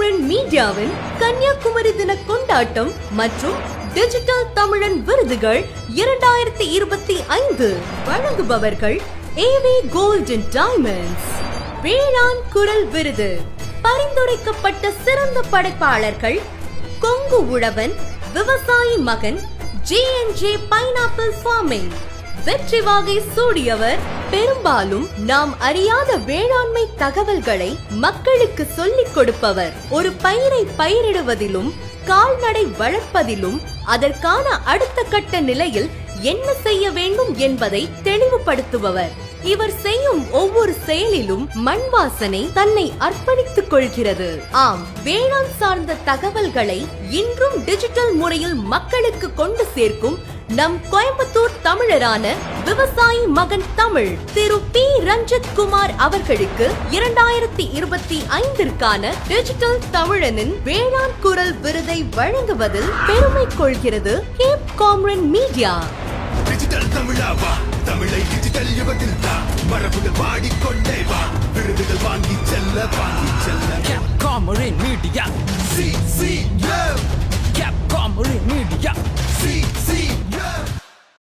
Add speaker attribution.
Speaker 1: தமிழன் மீடியாவின் கன்னியாகுமரி தின கொண்டாட்டம் மற்றும் டிஜிட்டல் தமிழன் விருதுகள் இரண்டாயிரத்தி இருபத்தி ஐந்து வழங்குபவர்கள் ஏவி கோல்டன் டைமண்ட்ஸ் வேளாண் குரல் விருது. பரிந்துரைக்கப்பட்ட சிறந்த படைப்பாளர்கள் கொங்கு உழவன் விவசாயி மகன் J N J pineapple farming வெற்றி வாகை சூடியவர். பெரும்பாலும் நாம் அறியாத வேளாண்மை தகவல்களை மக்களுக்கு சொல்லிக் கொடுப்பவர். ஒரு பயிரை பயிரிடுவதிலும் கால்நடை வளர்ப்பதிலும் அதற்கான அடுத்த கட்ட நிலையில் என்ன செய்ய வேண்டும் என்பதை தெளிவுபடுத்துபவர். இவர் செய்யும் ஒவ்வொரு செயலிலும் மண் வாசனை தன்னை அர்ப்பணித்துக் கொள்கிறது. ஆம் வேளாண் சார்ந்த தகவல்களை இன்றும் டிஜிட்டல் முறையில் மக்களுக்கு கொண்டு சேர்க்கும் நம் கோயம்புத்தூர் தமிழரான விவசாயி மகன் தமிழ் திரு பி. ரஞ்சித் குமார் அவர்களுக்கு இரண்டாயிரத்தி இருபத்தி ஐந்திற்கான டிஜிட்டல் தமிழனின் வேளாண் குரல் விருதை வழங்குவதில் பெருமை கொள்கிறது கேப் காம்ரன் மீடியா.
Speaker 2: டிஜிட்டல் தமிழா வா தமிழை டிஜிட்டல் யுகத்தில் மரபுகள் பாடிக்கொண்டே வா விருதுகள் வாங்கி செல்ல வாங்கி செல்ல.
Speaker 3: Capcomarin Media